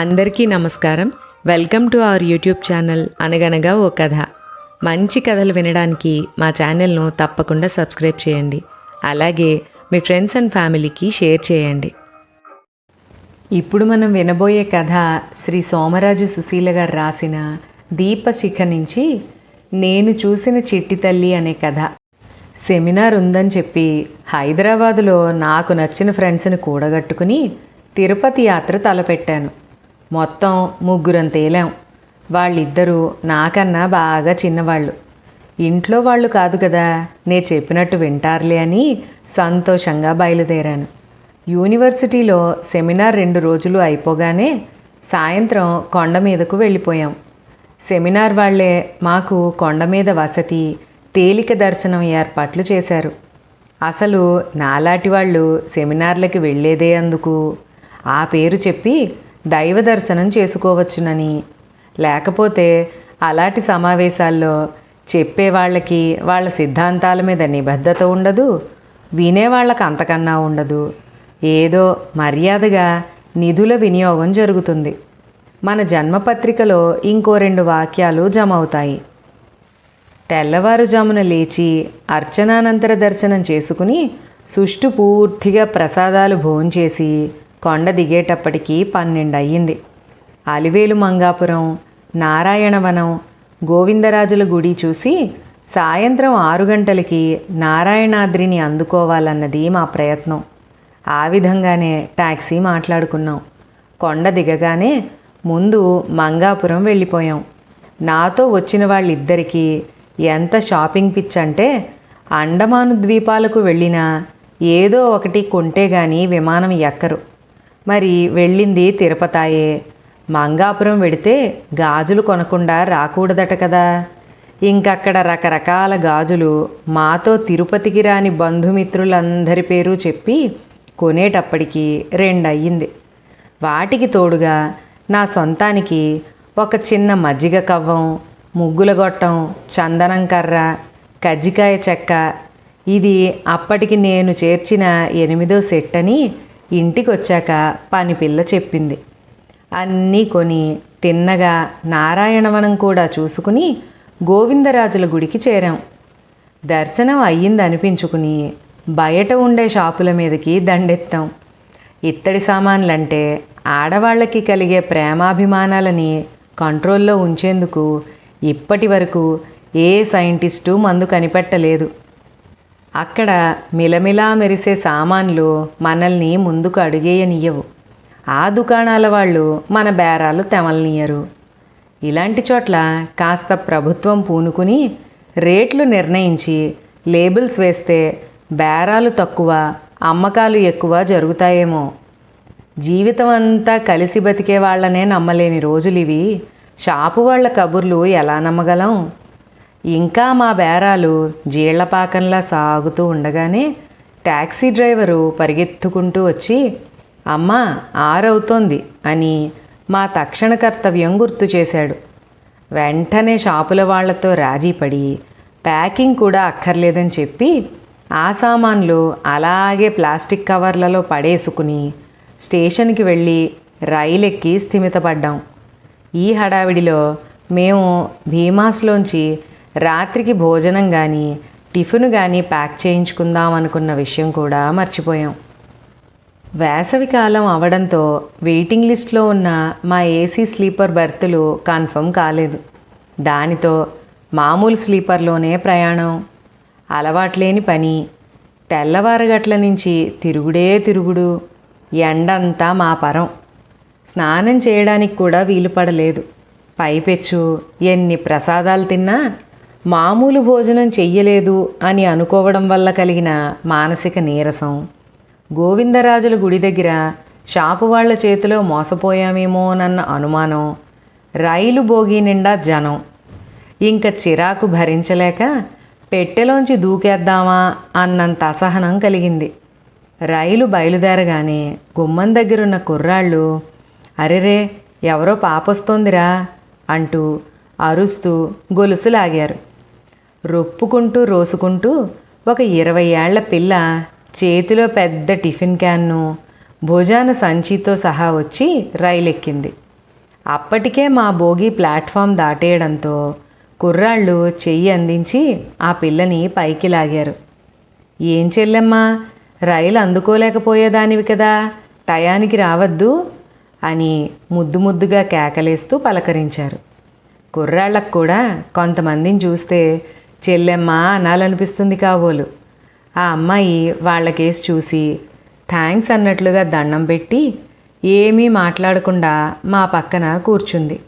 అందరికీ నమస్కారం. Welcome to our YouTube channel అనగనగా ఓ కథ. మంచి కథలు వినడానికి మా ఛానల్ను తప్పకుండా సబ్స్క్రైబ్ చేయండి. అలాగే మీ ఫ్రెండ్స్ అండ్ ఫ్యామిలీకి షేర్ చేయండి. ఇప్పుడు మనం వినబోయే కథ శ్రీ సోమరాజు సుశీల గారు రాసిన దీపశిఖ నుంచి నేను చూసిన చిట్టి తల్లి అనే కథ. సెమినార్ ఉందని చెప్పి హైదరాబాదులో నాకు నచ్చిన ఫ్రెండ్స్ని కూడగట్టుకుని తిరుపతి యాత్ర తలపెట్టాను. మొత్తం ముగ్గురం తేలాం. వాళ్ళిద్దరూ నాకన్నా బాగా చిన్నవాళ్ళు. ఇంట్లో వాళ్ళు కాదు కదా నే చెప్పినట్టు వింటారులే అని సంతోషంగా బయలుదేరాను. యూనివర్సిటీలో సెమినార్ రెండు రోజులు అయిపోగానే సాయంత్రం కొండ మీదకు వెళ్ళిపోయాం. సెమినార్ వాళ్ళే మాకు కొండ మీద వసతి తేలిక దర్శనం ఏర్పాట్లు చేశారు. అసలు నాలాంటి వాళ్ళు సెమినార్లకి వెళ్ళేదే అందుకు? ఆ పేరు చెప్పి దైవ దర్శనం చేసుకోవచ్చునని. లేకపోతే అలాంటి సమావేశాల్లో చెప్పే వాళ్ళకి వాళ్ళ సిద్ధాంతాల మీద నిబద్ధత ఉండదు వినేవాళ్ళకి అంతకన్నా ఉండదు. ఏదో మర్యాదగా నిధుల వినియోగం జరుగుతుంది. మన జన్మపత్రికలో ఇంకో రెండు వాక్యాలు జమ అవుతాయి తెల్లవారుజామున లేచి అర్చనానంతర దర్శనం చేసుకుని సుష్టు పూర్తిగా ప్రసాదాలు భోంచేసి కొండ దిగేటప్పటికి పన్నెండు అయ్యింది అలివేలు మంగాపురం నారాయణవనం గోవిందరాజుల గుడి చూసి సాయంత్రం ఆరు గంటలకి నారాయణాద్రిని అందుకోవాలన్నది మా ప్రయత్నం. ఆ విధంగానే టాక్సీ మాట్లాడుకున్నాం. కొండ దిగగానే ముందు మంగాపురం వెళ్ళిపోయాం. నాతో వచ్చిన వాళ్ళిద్దరికీ ఎంత షాపింగ్ పిచ్ అంటే అండమాను ద్వీపాలకు వెళ్ళినా ఏదో ఒకటి కొంటే గాని విమానం ఎక్కరు. మరి వెళ్ళింది తిరుపతాయే. మంగాపురం వెడితే గాజులు కొనకుండా రాకూడదట కదా. ఇంకక్కడ రకరకాల గాజులు మాతో తిరుపతికి రాని బంధుమిత్రులందరి పేరు చెప్పి కొనేటప్పటికి రెండయ్యింది. వాటికి తోడుగా నా సొంతానికి ఒక చిన్న మజ్జిగ కవ్వం ముగ్గుల గొట్టం చందనం కర్ర కజ్జికాయ చెక్క. ఇది అప్పటికి నేను చేర్చిన ఎనిమిదో సెట్ అని ఇంటికి వచ్చాక పని పిల్ల చెప్పింది. అన్నీ కొని తిన్నగా నారాయణవనం కూడా చూసుకుని గోవిందరాజుల గుడికి చేరాం. దర్శనం అయ్యిందనిపించుకుని బయట ఉండే షాపుల మీదకి దండెత్తాం. ఇత్తడి సామాన్లంటే ఆడవాళ్ళకి కలిగే ప్రేమాభిమానాలని కంట్రోల్లో ఉంచేందుకు ఇప్పటి వరకు ఏ సైంటిస్టు మందు కనిపెట్టలేదు. అక్కడ మిలమిలా మెరిసే సామాన్లు మనల్ని ముందుకు అడుగేయనియ్యవు ఆ దుకాణాల వాళ్ళు మన బేరాలు తెమలనియరు. ఇలాంటి చోట్ల కాస్త ప్రభుత్వం పూనుకుని రేట్లు నిర్ణయించి లేబుల్స్ వేస్తే బేరాలు తక్కువ అమ్మకాలు ఎక్కువ జరుగుతాయేమో. జీవితం అంతా కలిసి బతికే వాళ్ళనే నమ్మలేని రోజులు ఇవి షాపు వాళ్ళ కబుర్లు ఎలా నమ్మగలం? ఇంకా మా బేరాలు జీళ్ళపాకంలా సాగుతూ ఉండగానే ట్యాక్సీ డ్రైవరు పరిగెత్తుకుంటూ వచ్చి అమ్మా ఆరవుతోంది అని మా తక్షణ కర్తవ్యం గుర్తు చేశాడు. వెంటనే షాపుల వాళ్ళతో రాజీపడి ప్యాకింగ్ కూడా అక్కర్లేదని చెప్పి ఆ సామాన్లు అలాగే ప్లాస్టిక్ కవర్లలో పడేసుకుని స్టేషన్కి వెళ్ళి రైలెక్కి స్థిమితపడ్డాం. ఈ హడావిడిలో మేము భీమాస్లోంచి రాత్రికి భోజనం కానీ టిఫిన్ కానీ ప్యాక్ చేయించుకుందాం అనుకున్న విషయం కూడా మర్చిపోయాం. వేసవికాలం అవడంతో వెయిటింగ్ లిస్ట్లో ఉన్న మా ఏసీ స్లీపర్ బెర్తులు కన్ఫర్మ్ కాలేదు. దానితో మామూలు స్లీపర్లోనే ప్రయాణం. అలవాట్లేని పని. తెల్లవారగట్ల నుంచి తిరుగుడే తిరుగుడు. ఎండంతా మా పరం. స్నానం చేయడానికి కూడా వీలు పడలేదు. పైపెచ్చు ఎన్ని ప్రసాదాలు తిన్నా మామూలు భోజనం చెయ్యలేదు అని అనుకోవడం వల్ల కలిగిన మానసిక నీరసం. గోవిందరాజుల గుడి దగ్గర షాపు వాళ్ళ చేతిలో మోసపోయామేమోనన్న అనుమానం. రైలు బోగి నిండా జనం. ఇంక చిరాకు భరించలేక పెట్టెలోంచి దూకేద్దామా అన్నంత అసహనం కలిగింది. రైలు బయలుదేరగానే గుమ్మం దగ్గరున్న కుర్రాళ్ళు అరెరే ఎవరో పాపొస్తోందిరా అంటూ అరుస్తూ గొలుసులాగారు. రొప్పుకుంటూ రోసుకుంటూ ఒక ఇరవై ఏళ్ళ పిల్ల చేతిలో పెద్ద టిఫిన్ క్యాన్ను భుజాన సంచితో సహా వచ్చి రైలెక్కింది. అప్పటికే మా భోగి ప్లాట్ఫామ్ దాటేయడంతో కుర్రాళ్ళు చెయ్యి అందించి ఆ పిల్లని పైకి లాగారు. ఏం చెల్లెమ్మా రైలు అందుకోలేకపోయేదానివి కదా టయానికి రావద్దు అని ముద్దు ముద్దుగా కేకలేస్తూ పలకరించారు. కుర్రాళ్ళకు కూడా కొంతమందిని చూస్తే చెల్లెమ్మ అనాలనిపిస్తుంది కాబోలు. ఆ అమ్మాయి వాళ్ళకేసి చూసి థ్యాంక్స్ అన్నట్లుగా దండం పెట్టి ఏమీ మాట్లాడకుండా మా పక్కన కూర్చుంది.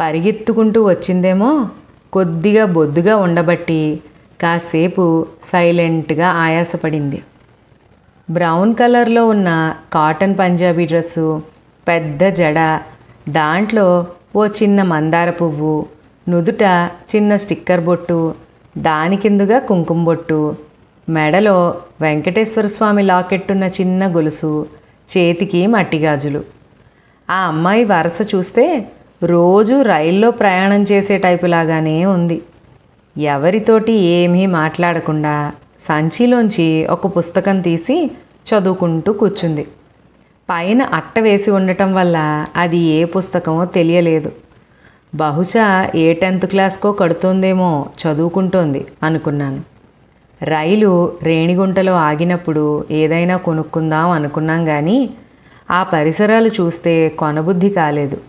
పరిగెత్తుకుంటూ వచ్చిందేమో కొద్దిగా బొద్దుగా ఉండబట్టి కాసేపు సైలెంట్గా ఆయాసపడింది. బ్రౌన్ కలర్లో ఉన్న కాటన్ పంజాబీ డ్రెస్సు పెద్ద జడ దాంట్లో ఓ చిన్న మందార పువ్వు నుదుట చిన్న స్టిక్కర్ బొట్టు దాని కిందుగా కుంకుమ బొట్టు? మెడలో వెంకటేశ్వర స్వామి లాకెట్టున్న చిన్న గొలుసు చేతికి మట్టి గాజులు. ఆ అమ్మాయి వరస చూస్తే రోజు రైల్లో ప్రయాణం చేసే టైపులాగానే ఉంది. ఎవరితోటి ఏమీ మాట్లాడకుండా సంచిలోంచి ఒక పుస్తకం తీసి చదువుకుంటూ కూర్చుంది. పైన అట్ట వేసి ఉండటం వల్ల అది ఏ పుస్తకమో తెలియలేదు. బహుశా ఏ టెన్త్ క్లాస్కో కడుతోందేమో చదువుకుంటోంది అనుకున్నాను. రైలు రేణిగుంటలో ఆగినప్పుడు ఏదైనా కొనుక్కుందాం అనుకున్నాం కానీ ఆ పరిసరాలు చూస్తే కొనబుద్ధి కాలేదు.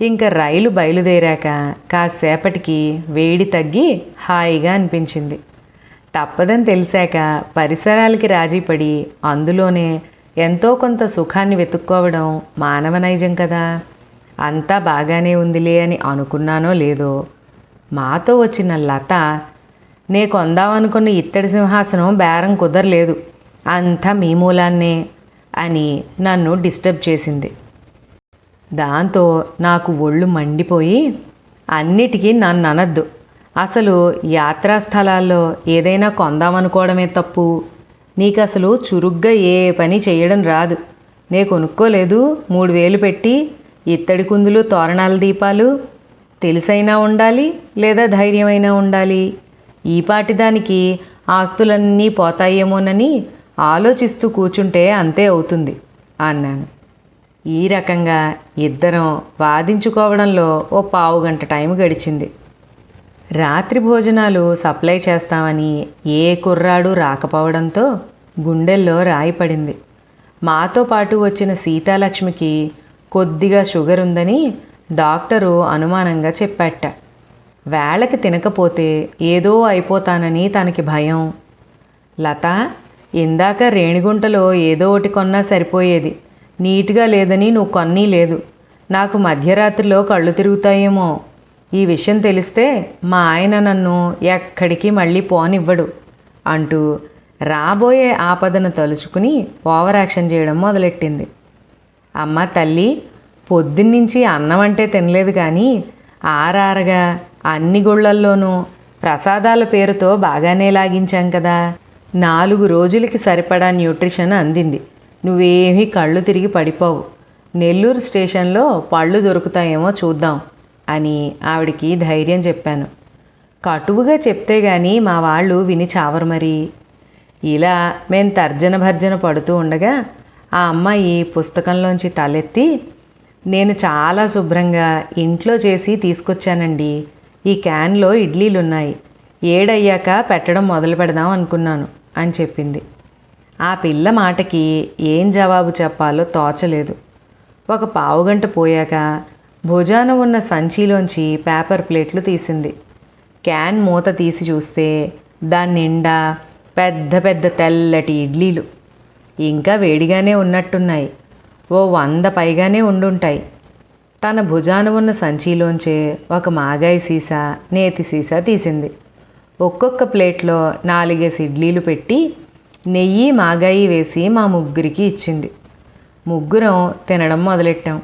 ఇంకా రైలు బయలుదేరాక కాసేపటికి వేడి తగ్గి హాయిగా అనిపించింది. తప్పదని తెలిసాక పరిసరాలకి రాజీపడి అందులోనే ఎంతో కొంత సుఖాన్ని వెతుక్కోవడం మానవ నైజం కదా. అంతా బాగానే ఉందిలే అని అనుకున్నానో లేదో? మాతో వచ్చిన లత నే కొందామనుకున్న ఇత్తడి సింహాసనం బేరం కుదరలేదు. అంతా మీ మూలాన్నే అని నన్ను డిస్టర్బ్ చేసింది. దాంతో నాకు ఒళ్ళు మండిపోయి అన్నిటికీ నన్ను అనద్దు. అసలు యాత్రా స్థలాల్లో ఏదైనా కొందామనుకోవడమే తప్పు. నీకు అసలు చురుగ్గా ఏ పని చేయడం రాదు. నే కొనుక్కోలేదు మూడు వేలు పెట్టి ఇత్తడి కుందులు తోరణాల దీపాలు తెలిసైనా ఉండాలి లేదా ధైర్యమైనా ఉండాలి? ఈపాటిదానికి ఆస్తులన్నీ పోతాయేమోనని ఆలోచిస్తూ కూర్చుంటే అంతే అవుతుంది అన్నాను. ఈ రకంగా ఇద్దరం వాదించుకోవడంలో ఓ పావు గంట టైం గడిచింది. రాత్రి భోజనాలు సప్లై చేస్తామని ఏ కుర్రాడు రాకపోవడంతో గుండెల్లో రాయి పడింది. మాతో పాటు వచ్చిన సీతాలక్ష్మికి కొద్దిగా షుగర్ ఉందని డాక్టరు అనుమానంగా చెప్పాట. వేళకి తినకపోతే ఏదో అయిపోతానని తనకి భయం. లత ఇందాక రేణిగుంటలో ఏదో ఒకటి కొన్నా సరిపోయేది. నీట్గా లేదని నువ్వు కొన్నీ లేదు. నాకు మధ్యరాత్రిలో కళ్ళు తిరుగుతాయేమో. ఈ విషయం తెలిస్తే మా ఆయన నన్ను ఎక్కడికి మళ్ళీ పోనివ్వడు అంటూ రాబోయే ఆపదను తలుచుకుని ఓవర్ యాక్షన్ చేయడం మొదలెట్టింది. అమ్మ తల్లి పొద్దున్నుంచి అన్నం అంటే తినలేదు కానీ ఆరారగా అన్ని గుళ్ళల్లోనూ ప్రసాదాల పేరుతో బాగానే లాగించాం కదా. నాలుగు రోజులకి సరిపడా న్యూట్రిషన్ అందింది. నువ్వేమీ కళ్ళు తిరిగి పడిపోవు. నెల్లూరు స్టేషన్లో పళ్ళు దొరుకుతాయేమో చూద్దాం అని ఆవిడికి ధైర్యం చెప్పాను. కటువుగా చెప్తే గాని మా వాళ్ళు విని చావరు మరి. ఇలా మేం తర్జన భర్జన పడుతూ ఉండగా ఆ అమ్మాయి పుస్తకంలోంచి తలెత్తి నేను చాలా శుభ్రంగా ఇంట్లో చేసి తీసుకొచ్చానండి. ఈ క్యాన్లో ఇడ్లీలున్నాయి. ఏడయ్యాక పెట్టడం మొదలు పెడదాం అనుకున్నాను అని చెప్పింది. ఆ పిల్ల మాటకి ఏం జవాబు చెప్పాలో తోచలేదు. ఒక పావుగంట పోయాక భుజాన ఉన్న సంచిలోంచి పేపర్ ప్లేట్లు తీసింది. క్యాన్ మూత తీసి చూస్తే దాని నిండా పెద్ద పెద్ద తెల్లటి ఇడ్లీలు. ఇంకా వేడిగానే ఉన్నట్టున్నాయి. ఓ వంద పైగానే ఉండుంటాయి. తన భుజాన ఉన్న సంచిలోంచే ఒక మాగాయి సీసా నేతి సీసా తీసింది. ఒక్కొక్క ప్లేట్లో నాలుగేసి ఇడ్లీలు పెట్టి నెయ్యి మాగాయి వేసి మా ముగ్గురికి ఇచ్చింది. ముగ్గురం తినడం మొదలెట్టాం.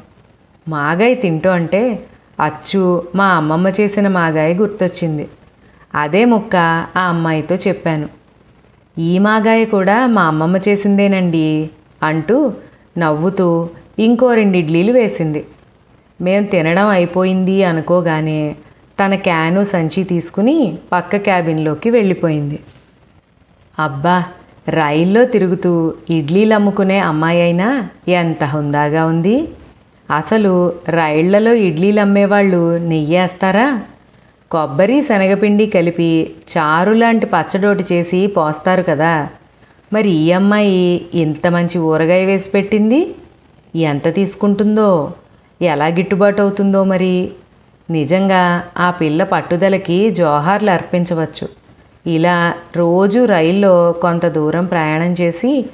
మాగాయి తింటూ అంటే అచ్చు మా అమ్మమ్మ చేసిన మాగాయి గుర్తొచ్చింది. అదే ముక్క ఆ అమ్మాయితో చెప్పాను. ఈ మాగాయ కూడా మా అమ్మమ్మ చేసిందేనండి అంటూ నవ్వుతూ ఇంకో రెండు ఇడ్లీలు వేసింది. మేం తినడం అయిపోయింది అనుకోగానే తన క్యాను సంచి తీసుకుని పక్క క్యాబిన్లోకి వెళ్ళిపోయింది. అబ్బా రైల్లో తిరుగుతూ ఇడ్లీలు అమ్ముకునే అమ్మాయి అయినా ఎంత హుందాగా ఉంది. అసలు రైళ్ళలో ఇడ్లీలు అమ్మేవాళ్ళు నెయ్యేస్తారా? కొబ్బరి శనగపిండి కలిపి చారు లాంటి పచ్చడోటి చేసి పోస్తారు కదా. మరి ఈ అమ్మాయి ఇంత మంచి ఊరగాయ వేసి పెట్టింది? ఎంత తీసుకుంటుందో? ఎలా గిట్టుబాటు అవుతుందో మరి? నిజంగా ఆ పిల్ల పట్టుదలకి జోహార్లు అర్పించవచ్చు. ఇలా రోజు రైల్లో కొంత దూరం ప్రయాణం చేసి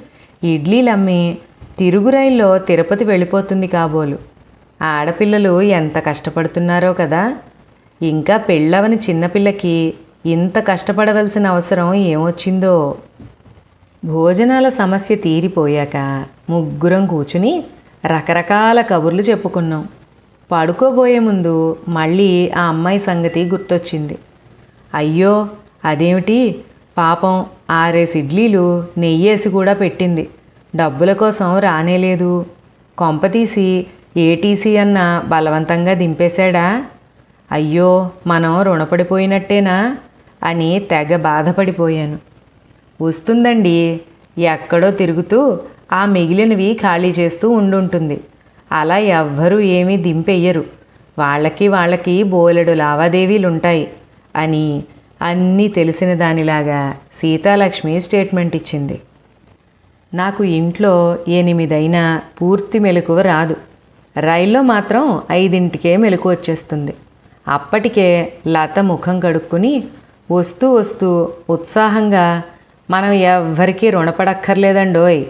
ఇడ్లీలు అమ్మి తిరుగు రైల్లో తిరుపతి వెళ్ళిపోతుంది కాబోలు. ఆడపిల్లలు ఎంత కష్టపడుతున్నారో కదా? ఇంకా పెళ్ళవని చిన్నపిల్లకి ఇంత కష్టపడవలసిన అవసరం ఏమొచ్చిందో? భోజనాల సమస్య తీరిపోయాక ముగ్గురం కూర్చుని రకరకాల కబుర్లు చెప్పుకున్నాం. పడుకోబోయే ముందు మళ్ళీ ఆ అమ్మాయి సంగతి గుర్తొచ్చింది. అయ్యో అదేమిటి? పాపం ఆరేసి ఇడ్లీలు నెయ్యేసి కూడా పెట్టింది. డబ్బుల కోసం రానేలేదు. కొంపతీసి ఏటీసీ అన్న బలవంతంగా దింపేశాడా? అయ్యో మనం రుణపడిపోయినట్టేనా? అని తెగ బాధపడిపోయాను. వస్తుందండి ఎక్కడో తిరుగుతూ ఆ మిగిలినవి ఖాళీ చేస్తూ ఉండుంటుంది. అలా ఎవ్వరూ ఏమీ దింపెయ్యరు. వాళ్ళకి వాళ్ళకి బోలెడు లావాదేవీలుంటాయి అని అన్నీ తెలిసిన దానిలాగా సీతాలక్ష్మి స్టేట్మెంట్ ఇచ్చింది. నాకు ఇంట్లో ఎనిమిదైనా పూర్తి మెలకువ రాదు. రైల్లో మాత్రం ఐదింటికే మెలకు వచ్చేస్తుంది. అప్పటికే లత ముఖం కడుక్కుని వస్తూ వస్తూ ఉత్సాహంగా మనం ఎవ్వరికీ రుణపడక్కర్లేదండోయ్.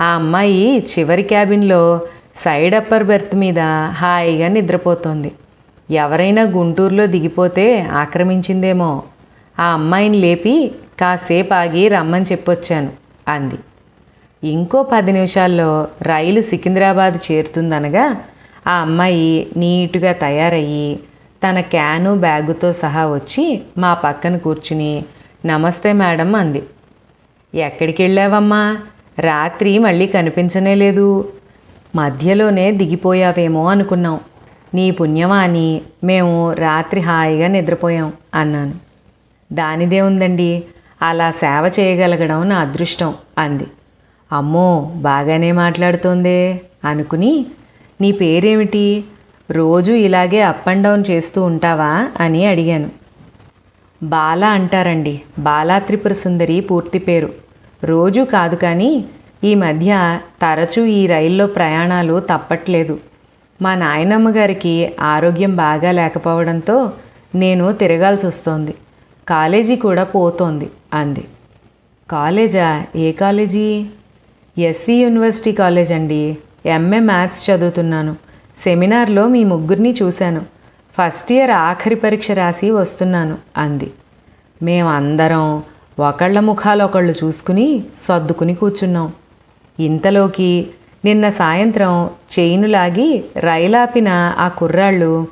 ఆ అమ్మాయి చివరి క్యాబిన్లో సైడ్ అప్పర్ బెర్త్ మీద హాయిగా నిద్రపోతోంది. ఎవరైనా గుంటూరులో దిగిపోతే ఆక్రమించిందేమో. ఆ అమ్మాయిని లేపి కాసేపు ఆగి రమ్మని చెప్పొచ్చాను అంది. ఇంకో పది నిమిషాల్లో రైలు సికింద్రాబాద్ చేరుతుందనగా ఆ అమ్మాయి నీటుగా తయారయ్యి తన క్యాను బ్యాగుతో సహా వచ్చి మా పక్కన కూర్చుని నమస్తే మేడం అంది. ఎక్కడికి వెళ్ళావమ్మా రాత్రి మళ్ళీ కనిపించనే లేదు. మధ్యలోనే దిగిపోయావేమో అనుకున్నాం. నీ పుణ్యమా అని మేము రాత్రి హాయిగా నిద్రపోయాం అన్నాను. దానిదే ఉందండి. అలా సేవ చేయగలగడం నా అదృష్టం అంది. అమ్మో బాగానే మాట్లాడుతోందే అనుకుని నీ పేరేమిటి? రోజు ఇలాగే అప్ అండ్ డౌన్ చేస్తూ ఉంటావా అని అడిగాను. బాల అంటారండి బాలా త్రిపుర సుందరి పూర్తి పేరు. రోజు కాదు కానీ ఈ మధ్య తరచూ ఈ రైల్లో ప్రయాణాలు తప్పట్లేదు. మా నాయనమ్మ గారికి ఆరోగ్యం బాగా లేకపోవడంతో నేను తిరగాల్సి వస్తోంది. కాలేజీ కూడా పోతోంది అంది. కాలేజా? ఏ కాలేజీ? ఎస్వి యూనివర్సిటీ కాలేజ్ అండి ఎంఏ మ్యాథ్స్ చదువుతున్నాను. సెమినార్లో మీ ముగ్గురిని చూశాను. ఫస్ట్ ఇయర్ ఆఖరి పరీక్ష రాసి వస్తున్నాను అంది. మేమందరం ఒకళ్ళ ముఖాలు ఒకళ్ళు చూసుకుని సర్దుకుని కూర్చున్నాం. ఇంతలోకి నిన్న సాయంత్రం చైను లాగి రైలాపిన ఆ కుర్రాళ్ళు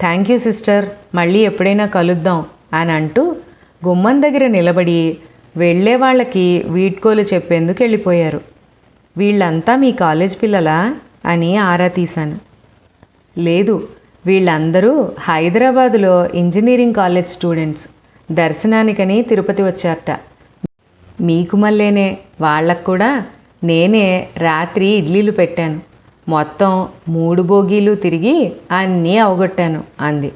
థ్యాంక్ యూ సిస్టర్ మళ్ళీ ఎప్పుడైనా కలుద్దాం అని అంటూ గుమ్మం దగ్గర నిలబడి వెళ్ళే వాళ్ళకి వీడ్కోలు చెప్పేందుకు వెళ్ళిపోయారు. వీళ్ళంతా మీ కాలేజ్ పిల్లలా? అని ఆరా తీశాను. లేదు. వీళ్ళందరూ హైదరాబాదులో ఇంజనీరింగ్ కాలేజ్ స్టూడెంట్స్. దర్శనానికని తిరుపతి వచ్చారట. మీకు మళ్ళేనే వాళ్ళకు కూడా నేనే రాత్రి ఇడ్లీలు పెట్టాను. మొత్తం మూడు బోగీలు తిరిగి అన్నీ అవగొట్టాను అంది.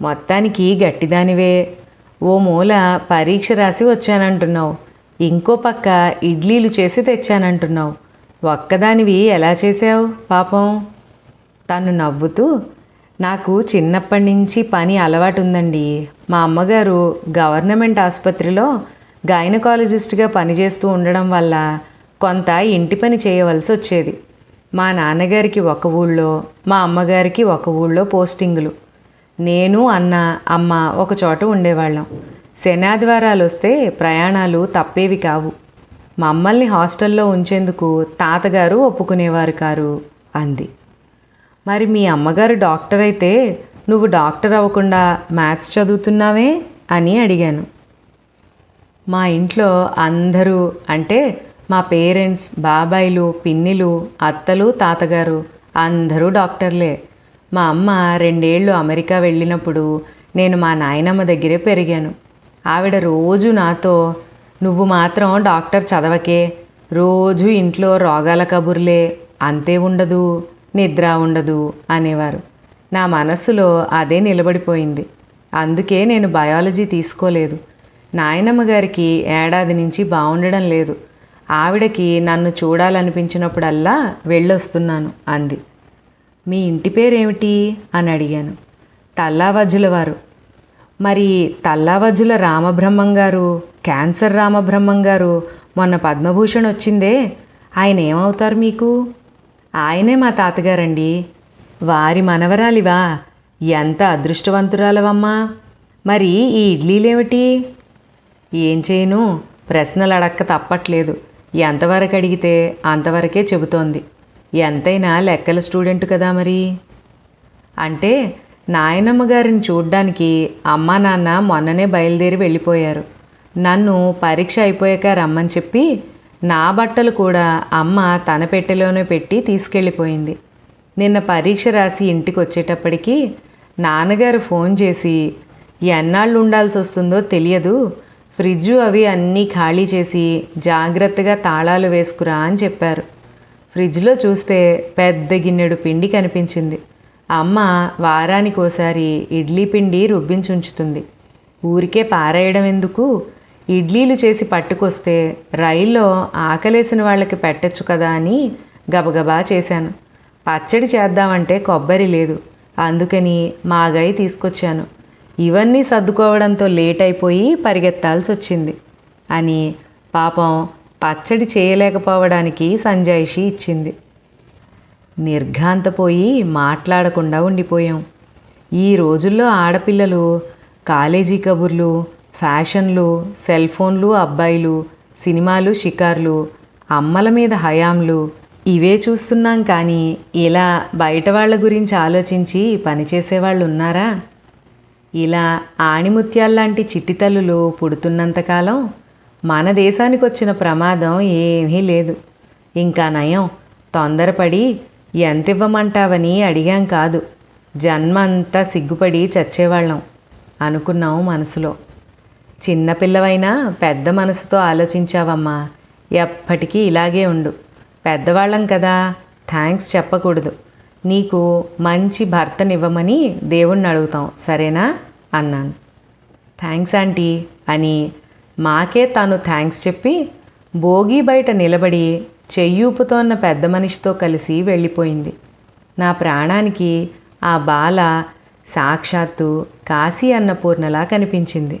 మొత్తానికి గట్టిదానివే. ఓ మూల పరీక్ష రాసి వచ్చానంటున్నావు. ఇంకో పక్క ఇడ్లీలు చేసి తెచ్చానంటున్నావు. ఒక్కదానివి ఎలా చేసావు పాపం? తను నవ్వుతూ నాకు చిన్నప్పటి నుంచి పని అలవాటు ఉందండి మా అమ్మగారు గవర్నమెంట్ ఆసుపత్రిలో గైనకాలజిస్ట్గా పనిచేస్తూ ఉండడం వల్ల కొంత ఇంటి పని చేయవలసి వచ్చేది. మా నాన్నగారికి ఒక ఊళ్ళో మా అమ్మగారికి ఒక ఊళ్ళో పోస్టింగులు. నేను అన్న అమ్మ ఒక చోట ఉండేవాళ్ళం. శనాదివారాలు వస్తే ప్రయాణాలు తప్పేవి కావు. మమ్మల్ని హాస్టల్లో ఉంచేందుకు తాతగారు ఒప్పుకునేవారు కారు అంది. మరి మీ అమ్మగారు డాక్టర్ అయితే నువ్వు డాక్టర్ అవ్వకుండా మ్యాథ్స్ చదువుతున్నావే అని అడిగాను. మా ఇంట్లో అందరూ అంటే మా పేరెంట్స్ బాబాయిలు పిన్నిలు అత్తలు తాతగారు అందరూ డాక్టర్లే. మా అమ్మ రెండేళ్ళు అమెరికా వెళ్ళినప్పుడు నేను మా నాయనమ్మ దగ్గరే పెరిగాను. ఆవిడ రోజు నాతో నువ్వు మాత్రం డాక్టర్ చదవకే రోజు ఇంట్లో రోగాల కబుర్లే అంతే ఉండదు నిద్ర ఉండదు అనేవారు. నా మనస్సులో అదే నిలబడిపోయింది. అందుకే నేను బయాలజీ తీసుకోలేదు. నాయనమ్మ గారికి ఏడాది నుంచి బాగుండడం లేదు. ఆవిడకి నన్ను చూడాలనిపించినప్పుడల్లా వెళ్ళొస్తున్నాను అంది. మీ ఇంటి పేరేమిటి? అని అడిగాను. తల్లావజ్జుల వారు మరి తల్లావజ్జుల రామబ్రహ్మం గారు క్యాన్సర్ రామబ్రహ్మం గారు మొన్న పద్మభూషణ్ వచ్చిందే. ఆయన ఏమవుతారు మీకు? ఆయనే మా తాతగారండి. వారి మనవరాలివా. ఎంత అదృష్టవంతురాలవమ్మా. మరి ఈ ఇడ్లీలేమిటి? ఏం చేయను? ప్రశ్నలు అడక్క తప్పట్లేదు. ఎంతవరకు అడిగితే అంతవరకే చెబుతోంది. ఎంతైనా లెక్కల స్టూడెంట్ కదా మరి. అంటే నాయనమ్మ గారిని చూడ్డానికి అమ్మా నాన్న మొన్ననే బయలుదేరి వెళ్ళిపోయారు. నన్ను పరీక్ష అయిపోయాక రమ్మని చెప్పి నా బట్టలు కూడా అమ్మ తన పెట్టెలోనే పెట్టి తీసుకెళ్ళిపోయింది. నిన్న పరీక్ష రాసి ఇంటికి వచ్చేటప్పటికి నాన్నగారు ఫోన్ చేసి ఎన్నాళ్ళు ఉండాల్సి వస్తుందో తెలియదు. ఫ్రిడ్జు అవి అన్నీ ఖాళీ చేసి జాగ్రత్తగా తాళాలు వేసుకురా అని చెప్పారు. ఫ్రిడ్జ్లో చూస్తే పెద్ద గిన్నెడు పిండి కనిపించింది. అమ్మ వారానికోసారి ఇడ్లీ పిండి రుబ్బించుంచుతుంది. ఊరికే పారేయడం ఎందుకు ఇడ్లీలు చేసి పట్టుకొస్తే రైల్లో ఆకలేసిన వాళ్ళకి పెట్టచ్చు కదా అని గబగబా చేశాను. పచ్చడి చేద్దామంటే కొబ్బరి లేదు. అందుకని మాగాయి తీసుకొచ్చాను. ఇవన్నీ సర్దుకోవడంతో లేట్ అయిపోయి పరిగెత్తాల్సి వచ్చింది అని పాపం పచ్చడి చేయలేకపోవడానికి సంజాయిషి ఇచ్చింది. నిర్ఘాంతపోయి మాట్లాడకుండా ఉండిపోయాం. ఈ రోజుల్లో ఆడపిల్లలు కాలేజీ కబుర్లు ఫ్యాషన్లు సెల్ ఫోన్లు అబ్బాయిలు సినిమాలు షికార్లు అమ్మల మీద హయాంలు ఇవే చూస్తున్నాం కానీ ఇలా బయట వాళ్ళ గురించి ఆలోచించి పనిచేసేవాళ్ళు ఉన్నారా? ఇలా ఆణిముత్యాల్లాంటి చిట్టితల్లులు పుడుతున్నంతకాలం మన దేశానికి వచ్చిన ప్రమాదం ఏమీ లేదు. ఇంకా నయం తొందరపడి ఎంత ఇవ్వమంటావని అడిగాం కాదు. జన్మంతా సిగ్గుపడి చచ్చేవాళ్ళం అనుకున్నాం మనసులో. చిన్నపిల్లవైనా పెద్ద మనసుతో ఆలోచించావమ్మా. ఎప్పటికీ ఇలాగే ఉండు. పెద్దవాళ్ళం కదా థ్యాంక్స్ చెప్పకూడదు. నీకు మంచి భర్తనివ్వమని దేవుణ్ణి అడుగుతాం సరేనా? అన్నాను. థ్యాంక్స్ ఆంటీ అని మాకే తాను థ్యాంక్స్ చెప్పి భోగి బయట నిలబడి చెయ్యూపుతోన్న పెద్ద మనిషితో కలిసి వెళ్ళిపోయింది. నా ప్రాణానికి ఆ బాల సాక్షాత్తు కాశీ అన్నపూర్ణలా కనిపించింది.